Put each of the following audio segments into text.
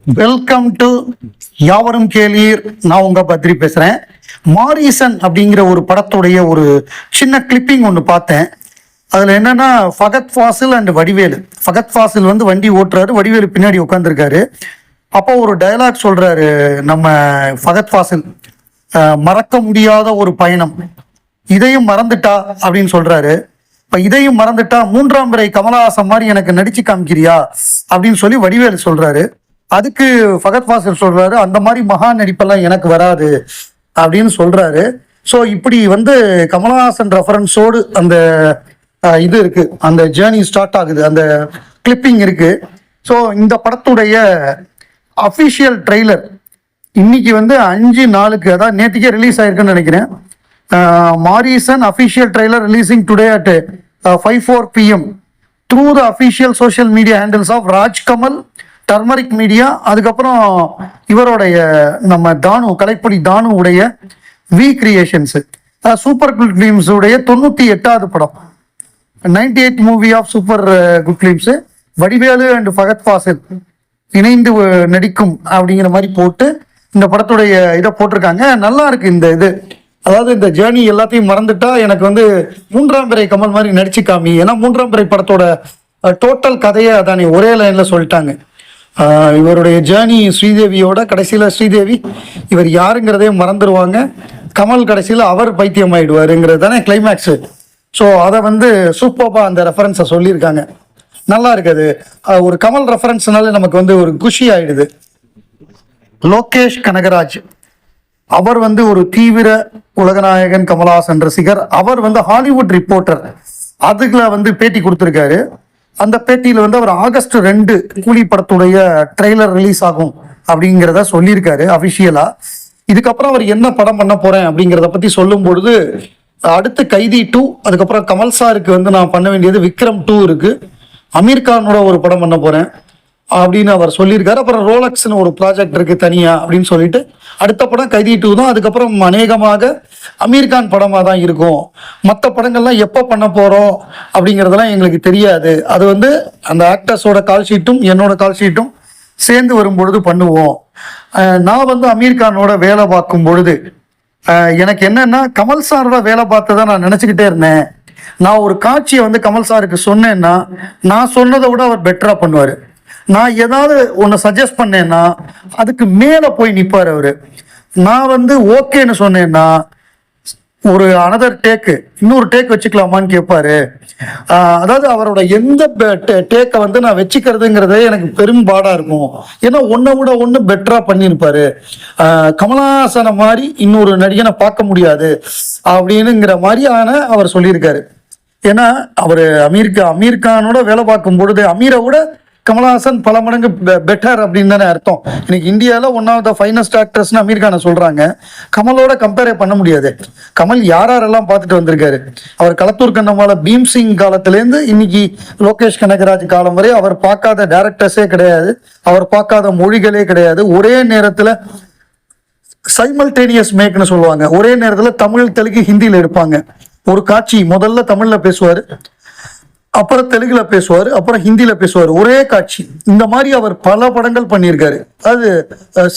Welcome to யாவரும் கேளீர். நான் உங்க பத்ரி பேசுறேன். மாரிசன் அப்படிங்கிற ஒரு படத்துடைய ஒரு சின்ன கிளிப்பிங் ஒன்று பார்த்தேன். அதில் என்னன்னா ஃபகத் ஃபாசில் அண்ட் வடிவேலு. ஃபகத் ஃபாசில் வந்து வண்டி ஓட்டுறாரு வடிவேலு பின்னாடி உட்காந்துருக்காரு அப்போ ஒரு டயலாக் சொல்றாரு நம்ம ஃபகத் ஃபாசில். மறக்க முடியாத ஒரு பயணம். இதையும் மறந்துட்டா? அப்படின்னு சொல்றாரு. இப்ப இதையும் மறந்துட்டா மூன்றாம் முறை கமலஹாசன் மாதிரி எனக்கு நடிச்சு காமிக்கிறியா? அப்படின்னு சொல்லி வடிவேலு சொல்றாரு. அதுக்கு ஃபகத் ஃபாசில் சொல்றாரு அந்த மாதிரி மகா நடிப்பெல்லாம் எனக்கு வராது அப்படின்னு சொல்றாரு. ஸோ இப்படி வந்து கமலஹாசன் ரெஃபரன்ஸோடு அந்த இது இருக்கு. அந்த ஜேர்னி ஸ்டார்ட் ஆகுது. அந்த கிளிப்பிங் இருக்கு. ஸோ இந்த படத்துடைய அஃபிஷியல் ட்ரெய்லர் இன்னைக்கு வந்து அஞ்சு நாளுக்கு அதாவது நேற்றுக்கே ரிலீஸ் ஆயிருக்குன்னு நினைக்கிறேன். Maareesan official trailer releasing today at five four PM through the official social media handles of Rajkamal turmeric media அதுக்கப்புறம் இவருடைய நம்ம தானு கலைப்பொடி தானு உடைய V creations super good films உடைய தொண்ணூற்றி எட்டாவது படம். Ninety eight movie of super good films Vadivelu and Fahadh Faasil இணைந்து நடிக்கும் அப்படிங்கிற மாதிரி போட்டு இந்த படத்துடைய இதை போட்டிருக்காங்க. நல்லா இருக்கு இந்த இது. அதாவது இந்த ஜேர்னி எல்லாத்தையும் மறந்துட்டா எனக்கு வந்து மூன்றாம் பிறை கமல் மாதிரி நடிச்சு காமி. ஏன்னா மூன்றாம் பிறை படத்தோட டோட்டல் கதையை அதானே ஒரே லைன்ல சொல்லிட்டாங்க. இவருடைய ஜேர்னி ஸ்ரீதேவியோட கடைசியில் ஸ்ரீதேவி இவர் யாருங்கிறதையும் மறந்துடுவாங்க கமல் கடைசியில் அவர் பைத்தியம் ஆயிடுவாருங்கிறது தானே கிளைமேக்ஸு ஸோ அதை வந்து சூப்பர்பாக அந்த ரெஃபரன்ஸை சொல்லியிருக்காங்க. நல்லா இருக்குது. ஒரு கமல் ரெஃபரன்ஸ்னால நமக்கு வந்து ஒரு குஷி ஆயிடுது. லோகேஷ் கனகராஜ் அவர் வந்து ஒரு தீவிர உலகநாயகன் கமலஹாசன் ரசிகர். அவர் வந்து ஹாலிவுட் ரிப்போர்ட்டர் அதுல வந்து பேட்டி கொடுத்துருக்காரு. அந்த பேட்டியில் வந்து அவர் ஆகஸ்ட் ரெண்டு கூலி படத்துடைய ட்ரெய்லர் ரிலீஸ் ஆகும் அப்படிங்கிறத சொல்லியிருக்காரு அபிஷியலா இதுக்கப்புறம் அவர் என்ன படம் பண்ண போறேன் அப்படிங்கிறத பத்தி சொல்லும் பொழுது அடுத்து கைதி டூ அதுக்கப்புறம் கமல் சாருக்கு வந்து நான் பண்ண வேண்டியது விக்ரம் டூ இருக்கு. அமீர் கானோட ஒரு படம் பண்ண போறேன். அப்படின்னு அவர் சொல்லியிருக்காரு. அப்புறம் ரோலக்ஸ்னு ஒரு ப்ராஜெக்ட் இருக்கு தனியா அப்படின்னு சொல்லிட்டு அடுத்த படம் கைதி டூ தான். அதுக்கப்புறம் அநேகமாக அமீர்கான் படமா தான் இருக்கும். மற்ற படங்கள்லாம் எப்போ பண்ண போறோம் அப்படிங்கிறதெல்லாம் எங்களுக்கு தெரியாது. அது வந்து அந்த ஆக்டர்ஸோட கால் ஷீட்டும் என்னோட கால் ஷீட்டும் சேர்ந்து வரும் பொழுது பண்ணுவோம் நான் வந்து அமீர்கானோட வேலை பார்க்கும் பொழுது எனக்கு என்னன்னா கமல் சாரோட வேலை பார்த்ததான் நான் நினச்சிக்கிட்டே இருந்தேன். நான் ஒரு காட்சியை வந்து கமல் சாருக்கு சொன்னேன்னா நான் சொன்னதை விட அவர் பெட்டரா பண்ணுவார். நான் ஏதாவது ஒன்று சஜஸ்ட் பண்ணேன்னா அதுக்கு மேலே போய் நிற்பார் அவர். நான் வந்து ஓகேன்னு சொன்னேன்னா ஒரு அனதர் டேக்கு இன்னொரு டேக் வச்சுக்கலாமான்னு கேட்பாரு அதாவது அவரோட எந்த டேக்கை வந்து நான் வச்சுக்கிறதுங்கிறதே எனக்கு பெரும்பாடா இருக்கும். ஏன்னா ஒன்றை விட ஒன்று பெட்டரா பண்ணியிருப்பாரு. கமலஹாசனை மாதிரி இன்னொரு நடிகனை பார்க்க முடியாது அப்படின்னுங்கிற மாதிரியான அவர் சொல்லியிருக்காரு. ஏன்னா அவர் அமீர்கா அமீர்கானோட வேலை பார்க்கும் பொழுது அமீரை விட கமலஹாசன் பல மடங்கு பெட்டர் அப்படின்னு தானே அர்த்தம். இன்னைக்கு இந்தியாவில் ஒன் ஆஃப் த ஃபைனஸ்ட் ஆக்டர்ஸ்னு அமீர் கானை சொல்கிறாங்க கமலோட கம்பேரே பண்ண முடியாது. கமல் யாரெல்லாம் பார்த்துட்டு வந்திருக்காரு? அவர் களத்தூர் கண்ணம்மால பீம் சிங் காலத்திலேருந்து இன்னைக்கு லோகேஷ் கனகராஜ் காலம் வரை அவர் பார்க்காத டேரக்டர்ஸே கிடையாது. அவர் பார்க்காத மொழிகளே கிடையாது. ஒரே நேரத்தில் சைமல்டேனியஸ் மேக்னு சொல்லுவாங்க. ஒரே நேரத்தில் தமிழ் தெலுங்கு ஹிந்தியில் எடுப்பாங்க. ஒரு காட்சி முதல்ல தமிழில் பேசுவார். அப்புறம் தெலுங்குல பேசுவார் அப்புறம் ஹிந்தியில பேசுவார். ஒரே காட்சி. இந்த மாதிரி அவர் பல படங்கள் பண்ணியிருக்காரு. அது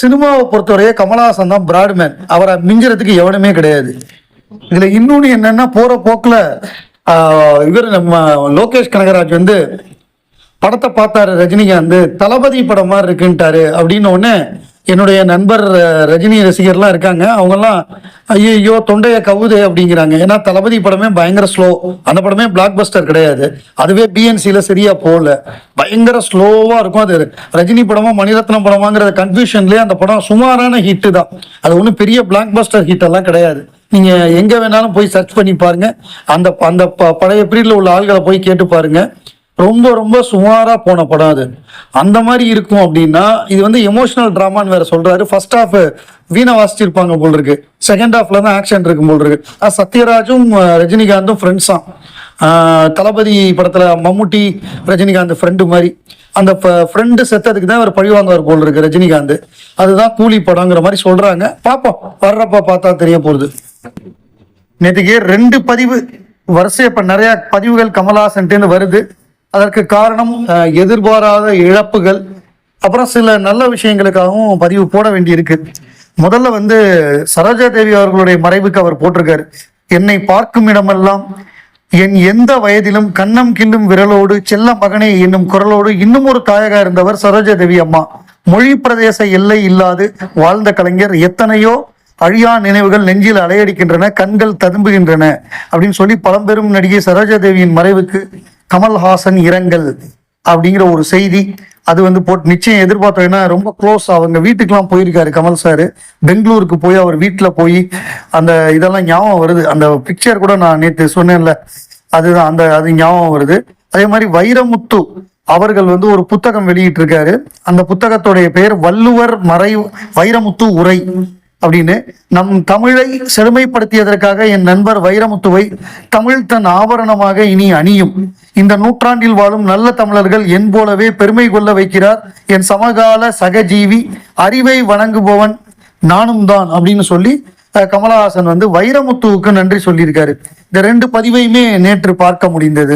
சினிமாவை பொறுத்தவரையே கமலஹாசன் தான் பிராட்மேன் அவரை மிஞ்சுறதுக்கு எவனுமே கிடையாது. இதுல இன்னொன்று என்னன்னா போற போக்குல இவர் நம்ம லோகேஷ் கனகராஜ் வந்து படத்தை பார்த்தாரு ரஜினிகாந்த். தளபதி படம் மாதிரி இருக்குன்ட்டாரு. அப்படின்னு உடனே என்னுடைய நண்பர் ரஜினி ரசிகர்லாம் இருக்காங்க. அவங்கெல்லாம் ஐயோ தொண்டையை கவுது அப்படிங்கிறாங்க. ஏன்னா தளபதி படமே பயங்கர ஸ்லோ அந்த படமே பிளாக் பஸ்டர் கிடையாது. அதுவே பிஎன்சியில் சரியா போகல. பயங்கர ஸ்லோவாக இருக்கும் அது. ரஜினி படமா மணிரத்னம் படமாங்கிற கன்ஃபியூஷன்லேயே அந்த படம் சுமாரான ஹிட்டு தான். அது ஒன்றும் பெரிய பிளாக் பஸ்டர் ஹிட் எல்லாம் கிடையாது. நீங்க எங்க வேணாலும் போய் சர்ச் பண்ணி பாருங்க. அந்த அந்த ப- பழைய பீரியட்ல உள்ள ஆள்களை போய் கேட்டு பாருங்க. ரொம்ப ரொம்ப சுமாராக போன படம் அது. அந்த மாதிரி இருக்கும் அப்படின்னா இது வந்து எமோஷனல் ட்ராமான்னு வேற சொல்றாரு. ஃபர்ஸ்ட் ஹாஃப் வீணை வாசிச்சிருப்பாங்க போல் இருக்கு செகண்ட் ஹாஃப்ல தான் ஆக்ஷன் இருக்கும் போல் இருக்கு சத்யராஜும் ரஜினிகாந்தும் ரஜினிகாந்தும் தான். தளபதி படத்துல மம்முட்டி ரஜினிகாந்த் ஃப்ரெண்டு மாதிரி. அந்த ஃப்ரெண்டு செத்ததுக்கு தான் இவர் பழிவாங்குவார் போல் இருக்கு ரஜினிகாந்த். அதுதான் கூலி படங்கிற மாதிரி சொல்றாங்க. பார்ப்போம் வர்றப்ப பார்த்தா தெரிய போகுது. நேற்றுக்கு ரெண்டு பதிவு. வரிசை இப்ப நிறைய பதிவுகள் கமலஹாசன்ட்டு வருது. அதற்கு காரணம் எதிர்பாராத இழப்புகள். அப்புறம் சில நல்ல விஷயங்களுக்காகவும் பதிவு போட வேண்டியிருக்கு. முதல்ல வந்து சரோஜா தேவி அவர்களுடைய மறைவுக்கு அவர் போட்டிருக்காரு. என்னை பார்க்கும் இடமெல்லாம் என் எந்த வயதிலும் கண்ணம் கிள்ளும் விரலோடு செல்ல மகனே என்னும் குரலோடு இன்னும் ஒரு தாயகா இருந்தவர் சரோஜா தேவி அம்மா. மொழி பிரதேச எல்லை இல்லாது வாழ்ந்த கலைஞர் எத்தனையோ அழியா நினைவுகள் நெஞ்சில் அலையடிக்கின்றன கண்கள் ததும்புகின்றன அப்படின்னு சொல்லி பழம்பெரும் நடிகை சரோஜா தேவியின் மறைவுக்கு கமல்ஹாசன் இரங்கல் அப்படிங்கிற ஒரு செய்தி. அது வந்து போட்டு நிச்சயம் எதிர்பார்த்தோம். ஏன்னா ரொம்ப க்ளோஸ் அவங்க வீட்டுக்கெல்லாம் போயிருக்காரு கமல் சார் பெங்களூருக்கு போய் அவர் வீட்டில் போய் அந்த இதெல்லாம் ஞாபகம் வருது. அந்த பிக்சர் கூட நான் நேற்று சொன்னேன்ல. அதுதான் அந்த அது ஞாபகம் வருது. அதே மாதிரி வைரமுத்து அவர்கள் வந்து ஒரு புத்தகம் வெளியிட்டிருக்காரு. அந்த புத்தகத்துடைய பெயர் வள்ளுவர் மறை வைரமுத்து உரை அப்படின்னு. நம் தமிழை செழுமைப்படுத்தியதற்காக என் நண்பர் வைரமுத்துவை தமிழ் தன் ஆபரணமாக இனி அணியும். இந்த நூற்றாண்டில் வாழும் நல்ல தமிழர்கள் என் போலவே பெருமை கொள்ள வைக்கிறார். என் சமகால சகஜீவி அறிவை வணங்குபவன் நானும் தான் அப்படின்னு சொல்லி கமலஹாசன் வந்து வைரமுத்துவுக்கு நன்றி சொல்லியிருக்காரு. இந்த ரெண்டு பதிவையுமே நேற்று பார்க்க முடிந்தது.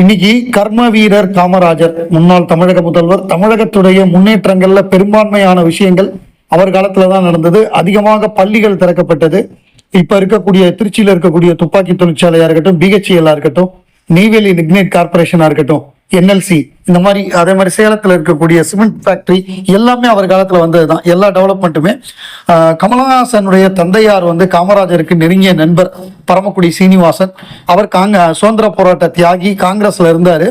இன்னைக்கு கர்ம வீரர் காமராஜர் முன்னாள் தமிழக முதல்வர் தமிழகத்துடைய முன்னேற்றங்கள்ல பெரும்பான்மையான விஷயங்கள் அவர் காலத்துல தான் நடந்தது. அதிகமாக பள்ளிகள் திறக்கப்பட்டது. இப்ப இருக்கக்கூடிய திருச்சியில இருக்கக்கூடிய துப்பாக்கி தொழிற்சாலையா இருக்கட்டும் பிஹெச்எல்லா இருக்கட்டும் நெய்வேலி லிக்னைட் கார்பரேஷனா இருக்கட்டும் என்எல்சி இந்த மாதிரி அதே மாதிரி சேலத்தில் இருக்கக்கூடிய சிமெண்ட் ஃபேக்டரி எல்லாமே அவர் காலத்தில் வந்தது தான் எல்லா டெவலப்மெண்ட்டுமே கமலஹாசனுடைய தந்தையார் வந்து காமராஜருக்கு நெருங்கிய நண்பர் பரமக்குடி சீனிவாசன். அவர் காங்க சுதந்திர போராட்ட தியாகி காங்கிரஸில் இருந்தார்.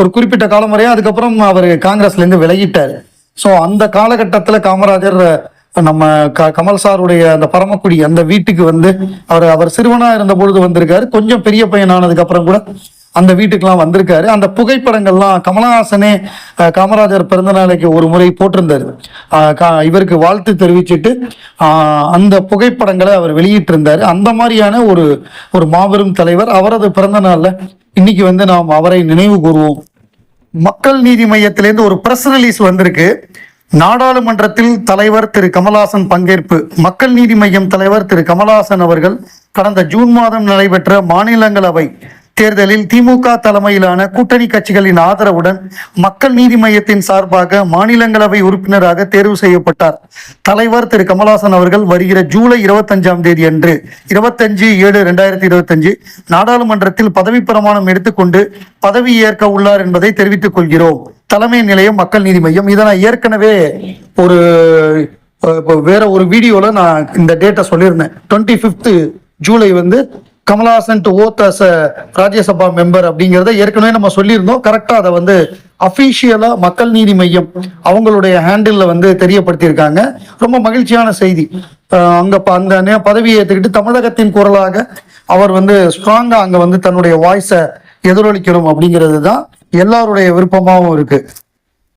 ஒரு குறிப்பிட்ட காலம் வரையும் அதுக்கப்புறம் அவர் காங்கிரஸ்லேருந்து விலகிட்டார். ஸோ அந்த காலகட்டத்தில் காமராஜர் நம்ம க கமல் சாருடைய அந்த பரமக்குடி அந்த வீட்டுக்கு வந்து அவர் அவர் சிறுவனா இருந்த பொழுது வந்திருக்காரு. கொஞ்சம் பெரிய பையன் ஆனதுக்கு அப்புறம் கூட அந்த வீட்டுக்கெல்லாம் வந்திருக்காரு. அந்த புகைப்படங்கள்லாம் கமலஹாசனே காமராஜர் பிறந்த நாளைக்கு ஒரு முறை போட்டிருந்தாரு. கா- இவருக்கு வாழ்த்து தெரிவிச்சிட்டு அந்த புகைப்படங்களை அவர் வெளியிட்டிருந்தாரு. அந்த மாதிரியான ஒரு ஒரு மாபெரும் தலைவர். அவரது பிறந்த நாளில் இன்னைக்கு வந்து நாம் அவரை நினைவு கூறுவோம். மக்கள் நீதி மையத்திலேருந்து ஒரு ப்ரெஸ் ரிலீஸ் வந்திருக்கு. நாடாளுமன்றத்தில் தலைவர் திரு கமலாசன் பங்கேற்பு மக்கள் நீதி மையம் தலைவர் திரு கமலாசன் அவர்கள் கடந்த ஜூன் மாதம் நடைபெற்ற மாநிலங்களவை தேர்தலில் திமுக தலைமையிலான கூட்டணி கட்சிகளின் ஆதரவுடன் மக்கள் நீதி மையத்தின் சார்பாக மாநிலங்களவை உறுப்பினராக தேர்வு செய்யப்பட்டார். தலைவர் திரு கமலஹாசன் அவர்கள் வருகிற ஜூலை இருபத்தஞ்சாம் தேதி அன்று இருபத்தஞ்சு ஏழு ரெண்டாயிரத்தி இருபத்தஞ்சு நாடாளுமன்றத்தில் பதவி பிரமாணம் எடுத்துக்கொண்டு பதவி ஏற்க உள்ளார் என்பதை தெரிவித்துக் கொள்கிறோம். தலைமை நிலையம் மக்கள் நீதி மையம். இதை நான் ஏற்கனவே ஒரு இப்போ வேற ஒரு வீடியோவில் நான் இந்த டேட்டை சொல்லியிருந்தேன். டுவெண்ட்டி ஃபிஃப்த்து ஜூலை வந்து Kamal Haasan to oath as Rajya Sabha member அப்படிங்கிறத ஏற்கனவே நம்ம சொல்லியிருந்தோம். கரெக்டாக அதை வந்து அஃபீஷியலாக மக்கள் நீதி மையம் அவங்களுடைய ஹேண்டிலில் வந்து தெரியப்படுத்தியிருக்காங்க. ரொம்ப மகிழ்ச்சியான செய்தி. அங்கே ப- அந்த பதவியை ஏற்றுக்கிட்டு தமிழகத்தின் குரலாக அவர் வந்து ஸ்ட்ராங்காக அங்கே வந்து தன்னுடைய வாய்ஸை எதிரொலிக்கணும் அப்படிங்கிறது தான் எல்லாருடைய விருப்பமாகவும் இருக்கு.